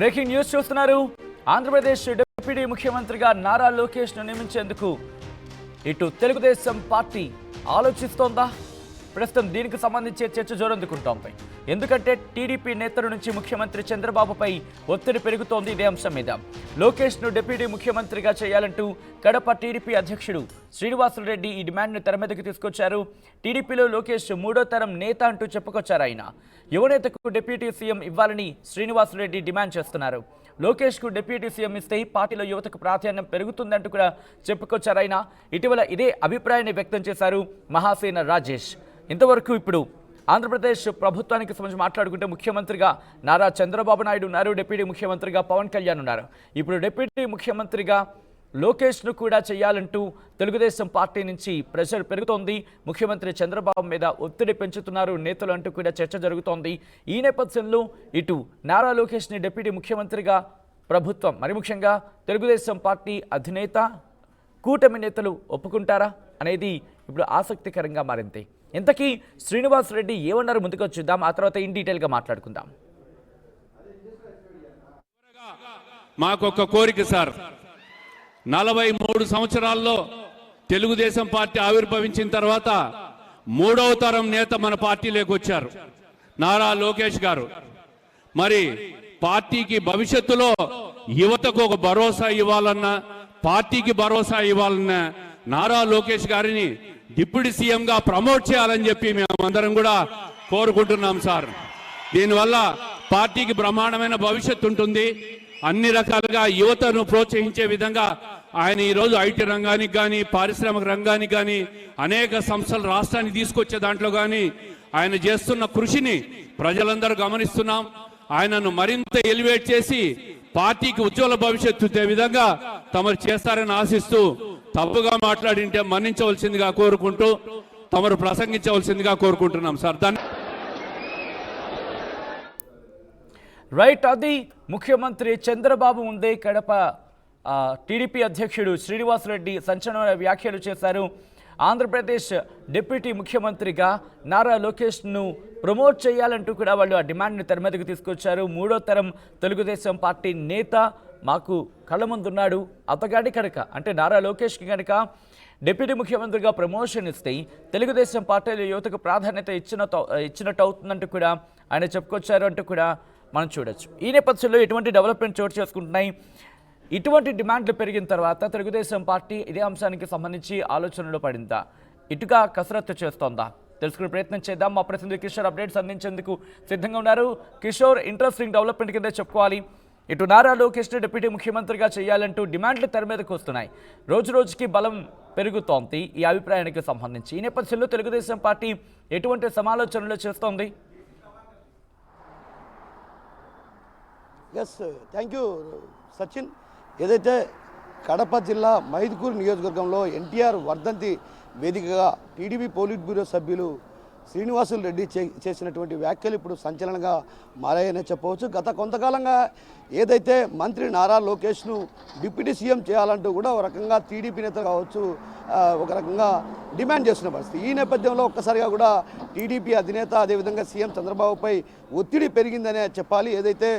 Breaking news చూస్తున్నారు. Andhra Pradesh deputy ముఖ్యమంత్రిగా నారా లోకేష్ను నియమించేందుకు ఇటు తెలుగుదేశం పార్టీ ఆలోచిస్తోందా? ప్రస్తుతం దీనికి సంబంధించి చర్చ జోరందుకుంటోంది. ఎందుకంటే టీడీపీ నేతల నుంచి ముఖ్యమంత్రి చంద్రబాబుపై ఒత్తిడి పెరుగుతోంది ఇదే అంశం మీద. లోకేష్ను డిప్యూటీ ముఖ్యమంత్రిగా చేయాలంటూ కడప టీడీపీ అధ్యక్షుడు శ్రీనివాసులరెడ్డి ఈ డిమాండ్ను తెర మీదకి తీసుకొచ్చారు. టీడీపీలో లోకేష్ మూడో తరం నేత అంటూ చెప్పుకొచ్చారు ఆయన. యువనేతకు డిప్యూటీ సీఎం ఇవ్వాలని శ్రీనివాసులరెడ్డి డిమాండ్ చేస్తున్నారు. లోకేష్కు డిప్యూటీ సీఎం ఇస్తే పార్టీలో యువతకు ప్రాధాన్యం పెరుగుతుందంటూ కూడా చెప్పుకొచ్చారు ఆయన. ఇటీవల ఇదే అభిప్రాయాన్ని వ్యక్తం చేశారు మహాసేన రాజేష్. ఇంతవరకు ఇప్పుడు ఆంధ్రప్రదేశ్ ప్రభుత్వానికి సంబంధించి మాట్లాడుకుంటే ముఖ్యమంత్రిగా నారా చంద్రబాబు నాయుడు ఉన్నారు డిప్యూటీ ముఖ్యమంత్రిగా పవన్ కళ్యాణ్ ఉన్నారు. ఇప్పుడు డిప్యూటీ ముఖ్యమంత్రిగా లోకేష్ను కూడా చేయాలంటూ తెలుగుదేశం పార్టీ నుంచి ప్రెషర్ పెరుగుతోంది. ముఖ్యమంత్రి చంద్రబాబు మీద ఒత్తిడి పెంచుతున్నారు నేతలు అంటూ కూడా చర్చ జరుగుతోంది. ఈ నేపథ్యంలో ఇటు నారా లోకేష్ని డిప్యూటీ ముఖ్యమంత్రిగా ప్రభుత్వం మరి ముఖ్యంగా తెలుగుదేశం పార్టీ అధినేత కూటమి నేతలు ఒప్పుకుంటారా అనేది ఇప్పుడు ఆసక్తికరంగా మారింది. ఇంతకీ శ్రీనివాస్ రెడ్డి ఏమన్నారు ముందుకు చూద్దాం ఆ తర్వాత ఇన్ డీటెయిల్గా మాట్లాడుకుందాం. మాకొక కోరిక సార్. నలభై మూడు సంవత్సరాల్లో తెలుగుదేశం పార్టీ ఆవిర్భవించిన తర్వాత మూడవ తరం నేత మన పార్టీలోకి వచ్చారు. నారా లోకేష్ గారు. మరి పార్టీకి భవిష్యత్తులో యువతకు ఒక భరోసా ఇవ్వాలన్నా పార్టీకి భరోసా ఇవ్వాలన్నా నారా లోకేష్ గారిని డిప్యూటీ సీఎంగా ప్రమోట్ చేయాలని చెప్పి మేమందరం కూడా కోరుకుంటున్నాం సార్. దీనివల్ల పార్టీకి బ్రహ్మాండమైన భవిష్యత్తు ఉంటుంది. అన్ని రకాలుగా యువతను ప్రోత్సహించే విధంగా ఆయన ఈరోజు ఐటీ రంగానికి కానీ పారిశ్రామిక రంగానికి కానీ అనేక సంస్థలు రాష్ట్రానికి తీసుకొచ్చే దాంట్లో కానీ ఆయన చేస్తున్న కృషిని ప్రజలందరూ గమనిస్తున్నాం. ఆయనను మరింత ఎలివేట్ చేసి పార్టీకి ఉజ్వల భవిష్యత్తు విధంగా తమరు చేస్తారని ఆశిస్తూ తప్పుగా మాట్లాడింటే మన్నించవలసిందిగా కోరుకుంటూ తమరు ప్రసంగించవలసిందిగా కోరుకుంటున్నాం సార్. దాన్ని రైట్ అది ముఖ్యమంత్రి చంద్రబాబు ముందే కడప టీడీపీ అధ్యక్షుడు శ్రీనివాసరెడ్డి సంచలన వ్యాఖ్యలు చేశారు. ఆంధ్రప్రదేశ్ డిప్యూటీ ముఖ్యమంత్రిగా నారా లోకేష్ను ప్రమోట్ చేయాలంటూ కూడా వాళ్ళు ఆ డిమాండ్ని తెర మీదకు తీసుకొచ్చారు. మూడో తరం తెలుగుదేశం పార్టీ నేత మాకు కళ్ళ ముందున్నాడు అతగాడి కనుక అంటే నారా లోకేష్కి కనుక డిప్యూటీ ముఖ్యమంత్రిగా ప్రమోషన్ ఇస్తే తెలుగుదేశం పార్టీలో యువతకు ప్రాధాన్యత ఇచ్చిన ఇచ్చినట్టు అవుతుందంటూ కూడా ఆయన చెప్పుకొచ్చారు అంటూ కూడా మనం చూడొచ్చు. ఈ నేపథ్యంలో ఎటువంటి డెవలప్మెంట్ చోటు చేసుకుంటున్నాయి? ఇటువంటి డిమాండ్లు పెరిగిన తర్వాత తెలుగుదేశం పార్టీ ఇదే అంశానికి సంబంధించి ఆలోచనలో పడిందా? ఇటుగా కసరత్తు చేస్తోందా? తెలుసుకునే ప్రయత్నం చేద్దాం. మా ప్రతినిధి కిషోర్ అప్డేట్స్ అందించేందుకు సిద్ధంగా ఉన్నారు. కిషోర్ ఇంట్రెస్టింగ్ డెవలప్మెంట్ కింద చెప్పుకోవాలి. ఇటు నారా లోకేష్ డిప్యూటీ ముఖ్యమంత్రిగా చేయాలంటూ డిమాండ్లు తెర మీదకు వస్తున్నాయి. రోజు రోజుకి బలం పెరుగుతోంది ఈ అభిప్రాయానికి సంబంధించి. ఈ నేపథ్యంలో తెలుగుదేశం పార్టీ ఎటువంటి సమాలోచనలు చేస్తోంది? ఎస్ థ్యాంక్ యూ సచిన్ ఏదైతే కడప జిల్లా మైదుకూరు నియోజకవర్గంలో ఎన్టీఆర్ వర్ధంతి వేదికగా టీడీపీ పోలిట్ బ్యూరో సభ్యులు శ్రీనివాసులు రెడ్డి చే చేసినటువంటి వ్యాఖ్యలు ఇప్పుడు సంచలనంగా మారాయనే చెప్పవచ్చు. గత కొంతకాలంగా ఏదైతే మంత్రి నారా లోకేష్ను డిప్యూటీ సీఎం చేయాలంటూ కూడా ఒక రకంగా టీడీపీ నేత కావచ్చు ఒక రకంగా డిమాండ్ చేస్తున్న పరిస్థితి. ఈ నేపథ్యంలో ఒక్కసారిగా కూడా టీడీపీ అధినేత అదేవిధంగా సీఎం చంద్రబాబుపై ఒత్తిడి పెరిగిందనే చెప్పాలి. ఏదైతే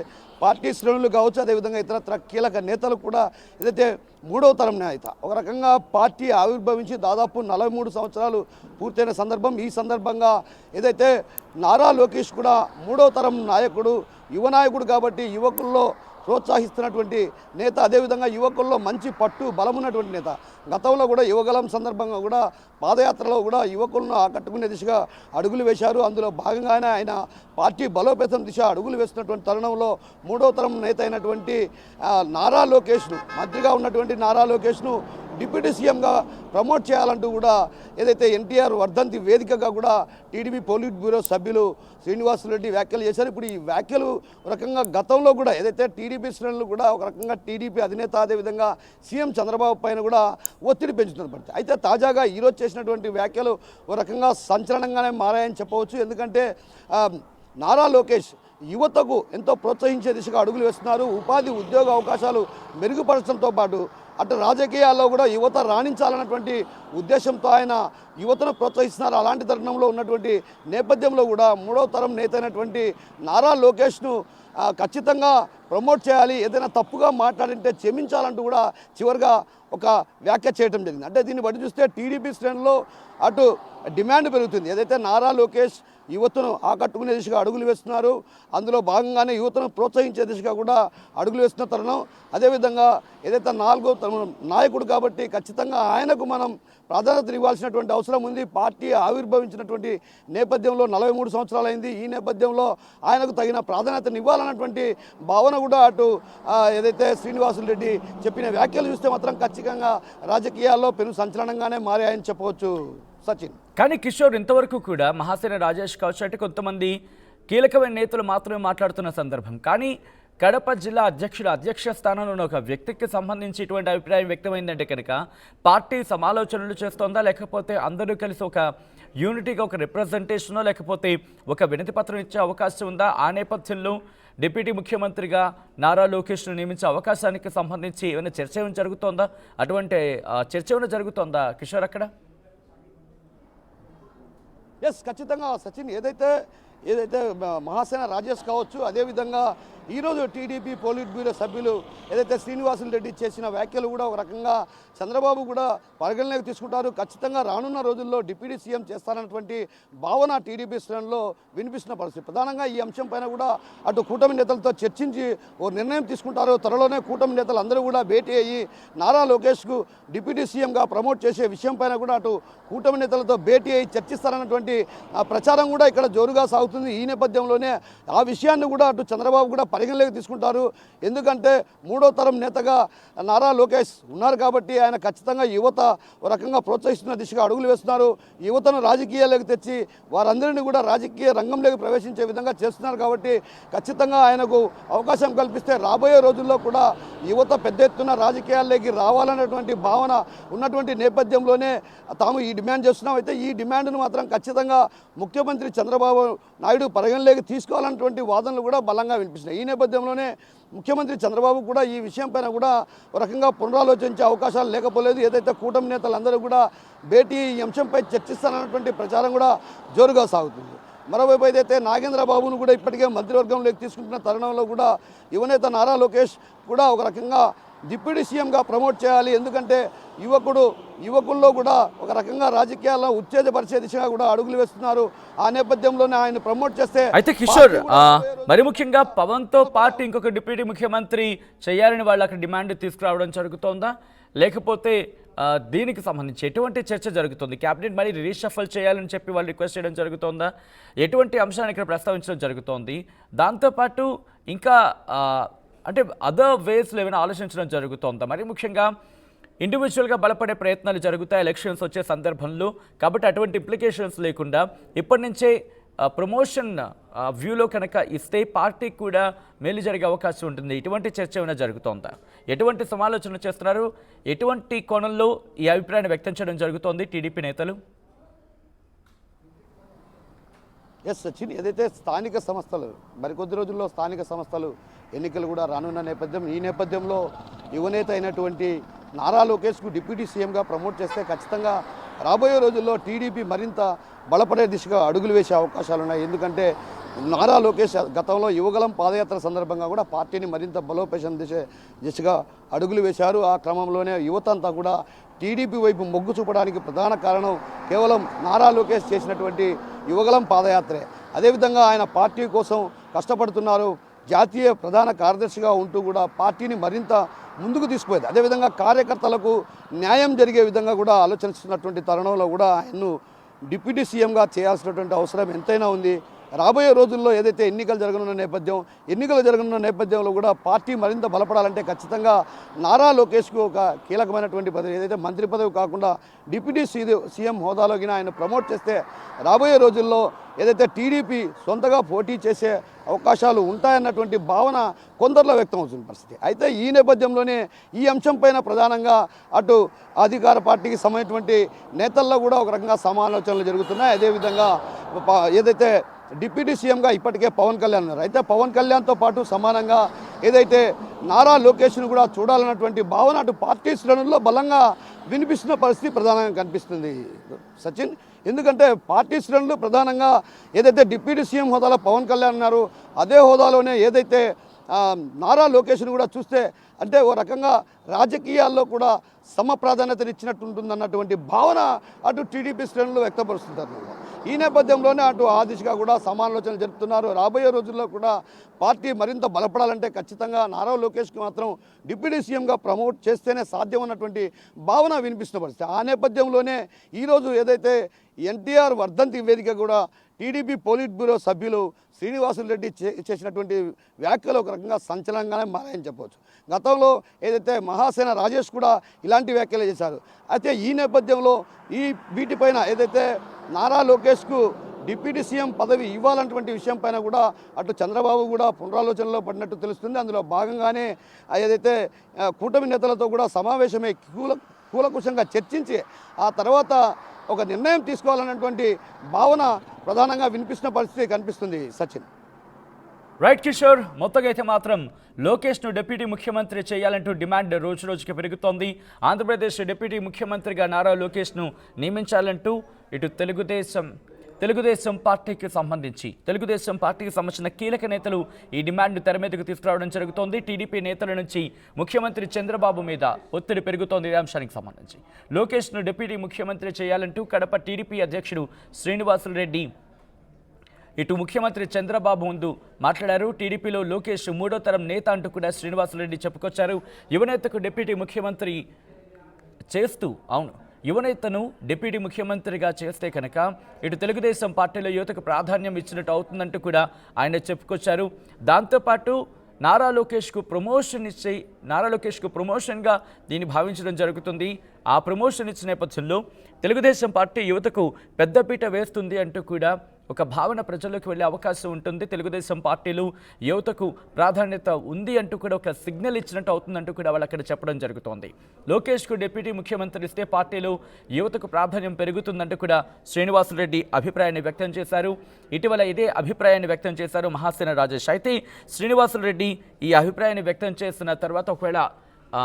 పార్టీ శ్రేణులు కావచ్చు అదేవిధంగా ఇతరత్ర కీలక నేతలు కూడా ఏదైతే మూడవ తరం నేత ఒక రకంగా పార్టీ ఆవిర్భవించి దాదాపు నలభై మూడు సంవత్సరాలు పూర్తయిన సందర్భం. ఈ సందర్భంగా ఏదైతే నారా లోకేష్ కూడా మూడవ తరం నాయకుడు యువ నాయకుడు కాబట్టి యువకుల్లో ప్రోత్సహిస్తున్నటువంటి నేత అదేవిధంగా యువకుల్లో మంచి పట్టు బలమున్నటువంటి నేత. గతంలో కూడా యువగలం సందర్భంగా కూడా పాదయాత్రలో కూడా యువకులను ఆకట్టుకునే దిశగా అడుగులు వేశారు. అందులో భాగంగానే ఆయన పార్టీ బలోపేతం దిశ అడుగులు వేస్తున్నటువంటి తరుణంలో మూడో తరం నేత అయినటువంటి నారా లోకేష్ను మంత్రిగా ఉన్నటువంటి నారా లోకేష్ను డిప్యూటీ సీఎంగా ప్రమోట్ చేయాలంటూ కూడా ఏదైతే ఎన్టీఆర్ వర్ధంతి వేదికగా కూడా టీడీపీ పోలిట్ బ్యూరో సభ్యులు శ్రీనివాసరెడ్డి వ్యాఖ్యలు చేశారు. ఇప్పుడు ఈ వ్యాఖ్యలు ఒక రకంగా గతంలో కూడా ఏదైతే టీడీపీ శ్రేణులు కూడా ఒక రకంగా టీడీపీ అధినేత అదేవిధంగా సీఎం చంద్రబాబు పైన కూడా ఒత్తిడి పెంచుతున్నటువంటి అయితే తాజాగా ఈరోజు చేసినటువంటి వ్యాఖ్యలు ఒక రకంగా సంచలనంగానే మారాయని చెప్పవచ్చు. ఎందుకంటే నారా లోకేష్ యువతకు ఎంతో ప్రోత్సహించే దిశగా అడుగులు వేస్తున్నారు. ఉపాధి ఉద్యోగ అవకాశాలు మెరుగుపరచడంతో పాటు అటు రాజకీయాల్లో కూడా యువత రాణించాలన్నటువంటి ఉద్దేశంతో ఆయన యువతను ప్రోత్సహిస్తున్నారు. అలాంటి తరుణంలో ఉన్నటువంటి నేపథ్యంలో కూడా మూడవ తరం నేత అయినటువంటి నారా లోకేష్ను ఖచ్చితంగా ప్రమోట్ చేయాలి. ఏదైనా తప్పుగా మాట్లాడింటే క్షమించాలంటూ కూడా చివరిగా ఒక వ్యాఖ్య చేయడం జరిగింది. అంటే దీన్ని బట్టి చూస్తే టీడీపీ శ్రేణిలో అటు డిమాండ్ పెరుగుతుంది. ఏదైతే నారా లోకేష్ యువతను ఆకట్టుకునే దిశగా అడుగులు వేస్తున్నారు. అందులో భాగంగానే యువతను ప్రోత్సహించే దిశగా కూడా అడుగులు వేస్తున్న తరుణం. అదేవిధంగా ఏదైతే నాలుగో నాయకుడు కాబట్టి ఖచ్చితంగా ఆయనకు మనం ప్రాధాన్యత ఇవ్వాల్సినటువంటి అవసరం ఉంది. పార్టీ ఆవిర్భవించినటువంటి నేపథ్యంలో నలభై మూడు సంవత్సరాలైంది. ఈ నేపథ్యంలో ఆయనకు తగిన ప్రాధాన్యతను ఇవ్వాలన్నటువంటి భావన కూడా అటు ఏదైతే శ్రీనివాసులు రెడ్డి చెప్పిన వ్యాఖ్యలు చూస్తే మాత్రం ఖచ్చితంగా రాజకీయాల్లో పెను సంచలనంగానే మారాయని చెప్పవచ్చు. సచిన్. కానీ కిషోర్ ఇంతవరకు కూడా మహాసేన రాజేష్ కావచ్చు అంటే కొంతమంది కీలకమైన నేతలు మాత్రమే మాట్లాడుతున్న సందర్భం. కానీ కడప జిల్లా అధ్యక్షుడు అధ్యక్ష స్థానంలో ఉన్న ఒక వ్యక్తికి సంబంధించి ఇటువంటి అభిప్రాయం వ్యక్తమైందంటే కనుక పార్టీ సమాలోచనలు చేస్తోందా లేకపోతే అందరూ కలిసి ఒక యూనిటీగా ఒక రిప్రజెంటేషనో లేకపోతే ఒక వినతి పత్రం ఇచ్చే అవకాశం ఉందా? ఆ నేపథ్యంలో డిప్యూటీ ముఖ్యమంత్రిగా నారా లోకేష్ను నియమించే అవకాశానికి సంబంధించి ఏమైనా చర్చ ఏమైనా జరుగుతోందా? అటువంటి చర్చ ఏమైనా జరుగుతోందా కిషోర్ అక్కడ? ఎస్ ఖచ్చితంగా సచిన్ ఏదైతే ఏదైతే మహాసేన రాజేష్ కావచ్చు అదేవిధంగా ఈరోజు టీడీపీ పోలిట్ బ్యూరో సభ్యులు ఏదైతే శ్రీనివాసులు రెడ్డి చేసిన వ్యాఖ్యలు కూడా ఒక రకంగా చంద్రబాబు కూడా పరిగణలోకి తీసుకుంటారు. ఖచ్చితంగా రానున్న రోజుల్లో డిప్యూటీ సీఎం చేస్తారన్నటువంటి భావన టీడీపీ శ్రేణుల్లో వినిపిస్తున్న పరిస్థితి. ప్రధానంగా ఈ అంశం పైన కూడా అటు కూటమి నేతలతో చర్చించి ఓ నిర్ణయం తీసుకుంటారు. త్వరలోనే కూటమి నేతలు అందరూ కూడా భేటీ అయ్యి నారా లోకేష్కు డిప్యూటీ సీఎంగా ప్రమోట్ చేసే విషయం పైన కూడా అటు కూటమి నేతలతో భేటీ అయ్యి చర్చిస్తారన్నటువంటి ఆ ప్రచారం కూడా ఇక్కడ జోరుగా సాగుతుంది. ఈ నేపథ్యంలోనే ఆ విషయాన్ని కూడా అటు చంద్రబాబు కూడా పరిగణలోకి తీసుకుంటారు. ఎందుకంటే మూడో తరం నేతగా నారా లోకేష్ ఉన్నారు కాబట్టి ఆయన ఖచ్చితంగా యువత ఒక రకంగా ప్రోత్సహిస్తున్న దిశగా అడుగులు వేస్తున్నారు. యువతను రాజకీయాల్లోకి తెచ్చి వారందరినీ కూడా రాజకీయ రంగంలోకి ప్రవేశించే విధంగా చేస్తున్నారు కాబట్టి ఖచ్చితంగా ఆయనకు అవకాశం కల్పిస్తే రాబోయే రోజుల్లో కూడా యువత పెద్ద ఎత్తున రాజకీయాల్లోకి రావాలనేటువంటి భావన ఉన్నటువంటి నేపథ్యంలోనే తాము ఈ డిమాండ్ చేస్తున్నాం. అయితే ఈ డిమాండ్ను మాత్రం ఖచ్చితంగా ముఖ్యమంత్రి చంద్రబాబు నాయుడు పరిగణలోకి తీసుకోవాలన్నటువంటి వాదనలు కూడా బలంగా వినిపిస్తున్నాయి. ఈ నేపథ్యంలోనే ముఖ్యమంత్రి చంద్రబాబు కూడా ఈ విషయం పైన కూడా ఒక రకంగా పునరాలోచించే అవకాశాలు లేకపోలేదు. ఏదైతే కూటమి నేతలందరూ కూడా భేటీ ఈ అంశంపై చర్చిస్తారన్నటువంటి ప్రచారం కూడా జోరుగా సాగుతుంది. మరోవైపు ఏదైతే నాగేంద్రబాబును కూడా ఇప్పటికే మంత్రివర్గంలోకి తీసుకుంటున్న తరుణంలో కూడా యువనేత నారా లోకేష్ కూడా ఒక రకంగా డిప్యూటీ సీఎంగా ప్రమోట్ చేయాలి. ఎందుకంటే యువకుడు యువకుల్లో కూడా ఒక రకంగా రాజకీయాల్లో ఉత్తేజపరిచే దిశగా కూడా అడుగులు వేస్తున్నారు. ఆ నేపథ్యంలోనే ఆయన ప్రమోట్ చేస్తే అయితే కిషోర్ మరి ముఖ్యంగా పవన్తో పార్టీ ఇంకొక డిప్యూటీ ముఖ్యమంత్రి చేయాలని వాళ్ళు అక్కడ డిమాండ్ తీసుకురావడం జరుగుతోందా? లేకపోతే దీనికి సంబంధించి ఎటువంటి చర్చ జరుగుతుంది? క్యాబినెట్ మరి రీషఫల్ చేయాలని చెప్పి వాళ్ళు రిక్వెస్ట్ చేయడం జరుగుతోందా? ఎటువంటి అంశాన్ని ఇక్కడ ప్రస్తావించడం జరుగుతోంది? దాంతోపాటు ఇంకా అంటే అదర్ వేస్లో ఏమైనా ఆలోచించడం జరుగుతోందా? మరి ముఖ్యంగా ఇండివిజువల్గా బలపడే ప్రయత్నాలు జరుగుతాయి ఎలక్షన్స్ వచ్చే సందర్భంలో. కాబట్టి అటువంటి ఇంప్లికేషన్స్ లేకుండా ఇప్పటి నుంచే ప్రమోషన్ వ్యూలో కనుక ఇస్తే పార్టీకి కూడా మేలు జరిగే అవకాశం ఉంటుంది. ఇటువంటి చర్చ ఏమైనా జరుగుతోందా? ఎటువంటి సమాలోచనలు చేస్తున్నారు? ఎటువంటి కోణంలో ఈ అభిప్రాయాన్ని వ్యక్తం చేయడం జరుగుతోంది టీడీపీ నేతలు? ఎస్ సచిన్ ఏదైతే స్థానిక సంస్థలు మరికొద్ది రోజుల్లో స్థానిక సంస్థలు ఎన్నికలు కూడా రానున్న నేపథ్యం. ఈ నేపథ్యంలో యువనేత అయినటువంటి నారా లోకేష్కు డిప్యూటీ సీఎంగా ప్రమోట్ చేస్తే ఖచ్చితంగా రాబోయే రోజుల్లో టీడీపీ మరింత బలపడే దిశగా అడుగులు వేసే అవకాశాలు ఉన్నాయి. ఎందుకంటే నారా లోకేష్ గతంలో యువగలం పాదయాత్ర సందర్భంగా కూడా పార్టీని మరింత బలోపేతం దిశ దిశగా అడుగులు వేశారు. ఆ క్రమంలోనే యువత అంతా కూడా టీడీపీ వైపు మొగ్గు చూపడానికి ప్రధాన కారణం కేవలం నారా లోకేష్ చేసినటువంటి యువగలం పాదయాత్రే. అదేవిధంగా ఆయన పార్టీ కోసం కష్టపడుతున్నారు. జాతీయ ప్రధాన కార్యదర్శిగా ఉంటూ కూడా పార్టీని మరింత ముందుకు తీసుకుపోయేది. అదేవిధంగా కార్యకర్తలకు న్యాయం జరిగే విధంగా కూడా ఆలోచిస్తున్నటువంటి తరుణంలో కూడా ఆయన్ను డిప్యూటీ సీఎంగా చేయాల్సినటువంటి అవసరం ఎంతైనా ఉంది. రాబోయే రోజుల్లో ఏదైతే ఎన్నికలు జరగనున్న నేపథ్యం ఎన్నికలు జరగనున్న నేపథ్యంలో కూడా పార్టీ మరింత బలపడాలంటే ఖచ్చితంగా నారా లోకేష్కు ఒక కీలకమైనటువంటి పదవి ఏదైతే మంత్రి పదవి కాకుండా డిప్యూటీ సీ సీఎం హోదాలోకి ఆయన ప్రమోట్ చేస్తే రాబోయే రోజుల్లో ఏదైతే టీడీపీ సొంతగా పోటీ చేసే అవకాశాలు ఉంటాయన్నటువంటి భావన కొందరిలో వ్యక్తం అవుతున్న పరిస్థితి. అయితే ఈ నేపథ్యంలోనే ఈ అంశంపైన ప్రధానంగా అటు అధికార పార్టీకి సంబంధించినటువంటి నేతల్లో కూడా ఒక రకంగా సమాలోచనలు జరుగుతున్నాయి. అదేవిధంగా ఏదైతే డిప్యూటీ సీఎంగా ఇప్పటికే పవన్ కళ్యాణ్ ఉన్నారు. అయితే పవన్ కళ్యాణ్తో పాటు సమానంగా ఏదైతే నారా లోకేష్ను కూడా చూడాలన్నటువంటి భావన అటు పార్టీ శ్రేణుల్లో బలంగా వినిపిస్తున్న పరిస్థితి ప్రధానంగా కనిపిస్తుంది. సచిన్ ఎందుకంటే పార్టీ శ్రేణులు ప్రధానంగా ఏదైతే డిప్యూటీ సీఎం హోదాలో పవన్ కళ్యాణ్ ఉన్నారు అదే హోదాలోనే ఏదైతే నారా లోకేష్ను కూడా చూస్తే అంటే ఓ రకంగా రాజకీయాల్లో కూడా సమ ప్రాధాన్యతనిచ్చినట్టు ఉంటుందన్నటువంటి భావన అటు టీడీపీ శ్రేణులు వ్యక్తపరుస్తుంటారు. ఈ నేపథ్యంలోనే అటు ఆ దిశగా కూడా సమాలోచనలు జరుపుతున్నారు. రాబోయే రోజుల్లో కూడా పార్టీ మరింత బలపడాలంటే ఖచ్చితంగా నారా లోకేష్కి మాత్రం డిప్యూటీ సీఎంగా ప్రమోట్ చేస్తేనే సాధ్యం అన్నటువంటి భావన వినిపిస్తున్న పరిస్థితి ఆ నేపథ్యంలోనే ఈరోజు ఏదైతే ఎన్టీఆర్ వర్ధంతి వేదిక కూడా టీడీపీ పోలిట్ బ్యూరో సభ్యులు శ్రీనివాసులు రెడ్డి చే- చేసినటువంటి వ్యాఖ్యలు ఒక రకంగా సంచలనంగానే మారాయని చెప్పవచ్చు గతంలో ఏదైతే మహాసేన రాజేష్ కూడా ఇలాంటి వ్యాఖ్యలు చేశారు. అయితే ఈ నేపథ్యంలో ఈ వీటిపైన ఏదైతే నారా లోకేష్కు డిప్యూటీ సీఎం పదవి ఇవ్వాలన్నటువంటి విషయం పైన కూడా అటు చంద్రబాబు కూడా పునరాలోచనలో పడినట్టు తెలుస్తుంది. అందులో భాగంగానే ఏదైతే కూటమి నేతలతో కూడా సమావేశమే కీలక కూలకుశంగా చర్చించి ఆ తర్వాత ఒక నిర్ణయం తీసుకోవాలన్నటువంటి భావన ప్రధానంగా వినిపిస్తున్న పరిస్థితి కనిపిస్తుంది సచిన్. రైట్ కిషోర్. మొత్తంగా అయితే మాత్రం లోకేష్ను డిప్యూటీ ముఖ్యమంత్రి చేయాలంటూ డిమాండ్ రోజు రోజుకి పెరుగుతోంది. ఆంధ్రప్రదేశ్ డిప్యూటీ ముఖ్యమంత్రిగా నారా లోకేష్ను నియమించాలంటూ ఇటు తెలుగుదేశం తెలుగుదేశం పార్టీకి సంబంధించి తెలుగుదేశం పార్టీకి సంబంధించిన కీలక నేతలు ఈ డిమాండ్ తెర మీదకు తీసుకురావడం జరుగుతోంది. టీడీపీ నేతల నుంచి ముఖ్యమంత్రి చంద్రబాబు మీద ఒత్తిడి పెరుగుతోంది. ఈ అంశానికి సంబంధించి లోకేష్ను డిప్యూటీ ముఖ్యమంత్రి చేయాలంటూ కడప టీడీపీ అధ్యక్షుడు శ్రీనివాసులు రెడ్డి ఇటు ముఖ్యమంత్రి చంద్రబాబు ముందు మాట్లాడారు. టీడీపీలో లోకేష్ మూడో తరం నేత అంటూ కూడా శ్రీనివాసరెడ్డి చెప్పుకొచ్చారు. యువనేతకు డిప్యూటీ ముఖ్యమంత్రి చేస్తూ అవును యువనేతను డిప్యూటీ ముఖ్యమంత్రిగా చేస్తే కనుక ఇటు తెలుగుదేశం పార్టీలో యువతకు ప్రాధాన్యం ఇచ్చినట్టు అవుతుందంటూ కూడా ఆయన చెప్పుకొచ్చారు. దాంతోపాటు నారా లోకేష్కు ప్రమోషన్ ఇచ్చి నారా లోకేష్కు ప్రమోషన్గా దీన్ని భావించడం జరుగుతుంది. ఆ ప్రమోషన్ ఇచ్చిన నేపథ్యంలో తెలుగుదేశం పార్టీ యువతకు పెద్దపీట వేస్తుంది అంటూ కూడా ఒక భావన ప్రజల్లోకి వెళ్ళే అవకాశం ఉంటుంది. తెలుగుదేశం పార్టీలు యువతకు ప్రాధాన్యత ఉంది అంటూ కూడా ఒక సిగ్నల్ ఇచ్చినట్టు అవుతుందంటూ కూడా వాళ్ళు అక్కడ చెప్పడం జరుగుతోంది. లోకేష్కు డిప్యూటీ ముఖ్యమంత్రి ఇస్తే పార్టీలు యువతకు ప్రాధాన్యం పెరుగుతుందంటూ కూడా శ్రీనివాసరెడ్డి అభిప్రాయాన్ని వ్యక్తం చేశారు. ఇటీవల ఇదే అభిప్రాయాన్ని వ్యక్తం చేశారు మహాసేన రాజేష్. అయితే శ్రీనివాసరెడ్డి ఈ అభిప్రాయాన్ని వ్యక్తం చేసిన తర్వాత ఒకవేళ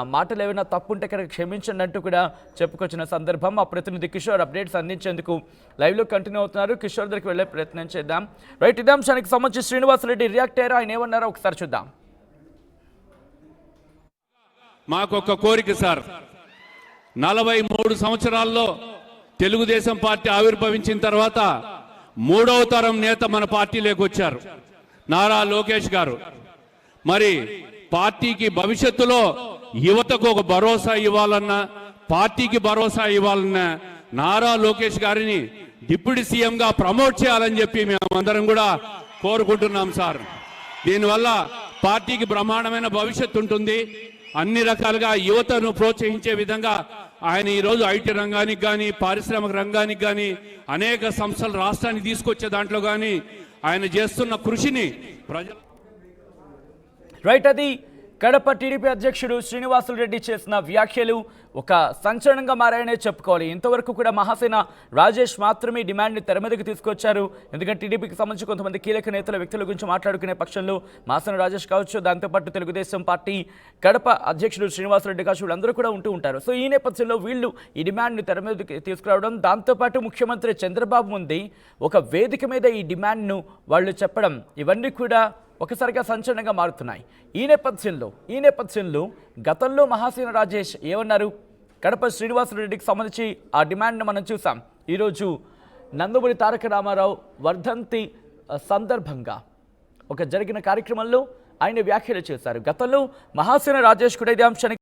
మాటలు ఏమైనా తప్పుంటే కనుక క్షమించండి అంటూ కూడా చెప్పుకొచ్చిన సందర్భం మా ప్రతినిధి కిషోర్ అప్డేట్స్ అందించేందుకు లైవ్లో కంటిన్యూ అవుతున్నారు. కిషోర్ దగ్గరికి వెళ్ళే ప్రయత్నం చేద్దాం. రైట్ ఇదే అంశానికి సంబంధించి శ్రీనివాసరెడ్డి రియాక్ట్ అయ్యారు? ఆయన ఏమన్నారో ఒకసారి చూద్దాం. మాకొక కోరిక సార్. నలభై మూడు సంవత్సరాల్లో తెలుగుదేశం పార్టీ ఆవిర్భవించిన తర్వాత మూడవ తరం నేత మన పార్టీలోకి వచ్చారు. నారా లోకేష్ గారు. మరి పార్టీకి భవిష్యత్తులో యువతకు ఒక భరోసా ఇవ్వాలన్నా పార్టీకి భరోసా ఇవ్వాలన్నా నారా లోకేష్ గారిని డిప్యూటీ సీఎంగా ప్రమోట్ చేయాలని చెప్పి మేమందరం కూడా కోరుకుంటున్నాం సార్. దీనివల్ల పార్టీకి బ్రహ్మాండమైన భవిష్యత్తు ఉంటుంది. అన్ని రకాలుగా యువతను ప్రోత్సహించే విధంగా ఆయన ఈరోజు ఐటీ రంగానికి కానీ పారిశ్రామిక రంగానికి కానీ అనేక సంస్థలు రాష్ట్రానికి తీసుకొచ్చే దాంట్లో కానీ ఆయన చేస్తున్న కృషిని ప్రజలు రైట్ అది కడప టీడీపీ అధ్యక్షుడు శ్రీనివాసులు రెడ్డి చేసిన వ్యాఖ్యలు ఒక సంచలనంగా మారాయనే చెప్పుకోవాలి. ఇంతవరకు కూడా మహాసేన రాజేష్ మాత్రమే డిమాండ్ని తెర మీదకి తీసుకొచ్చారు. ఎందుకంటే టీడీపీకి సంబంధించి కొంతమంది కీలక నేతల వ్యక్తుల గురించి మాట్లాడుకునే పక్షంలో మహాసేన రాజేష్ కావచ్చు దాంతోపాటు తెలుగుదేశం పార్టీ కడప అధ్యక్షుడు శ్రీనివాసరెడ్డి కావచ్చు వీళ్ళందరూ కూడా ఉంటూ ఉంటారు. సో ఈ నేపథ్యంలో వీళ్ళు ఈ డిమాండ్ని తెర మీదకి తీసుకురావడం దాంతోపాటు ముఖ్యమంత్రి చంద్రబాబు ముందు ఒక వేదిక మీద ఈ డిమాండ్ను వాళ్ళు చెప్పడం ఇవన్నీ కూడా ఒకసారిగా సంచలనంగా మారుతున్నాయి. ఈ నేపథ్యంలో ఈ నేపథ్యంలో గతంలో మహాసేన రాజేష్ ఏమన్నారు? కడప శ్రీనివాసరెడ్డికి సంబంధించి ఆ డిమాండ్ను మనం చూసాం. ఈరోజు నందమూరి తారక రామారావు వర్ధంతి సందర్భంగా ఒక జరిగిన కార్యక్రమంలో ఆయన వ్యాఖ్యలు చేశారు. గతంలో మహాసేన రాజేష్ కూడా ఇదే అంశానికి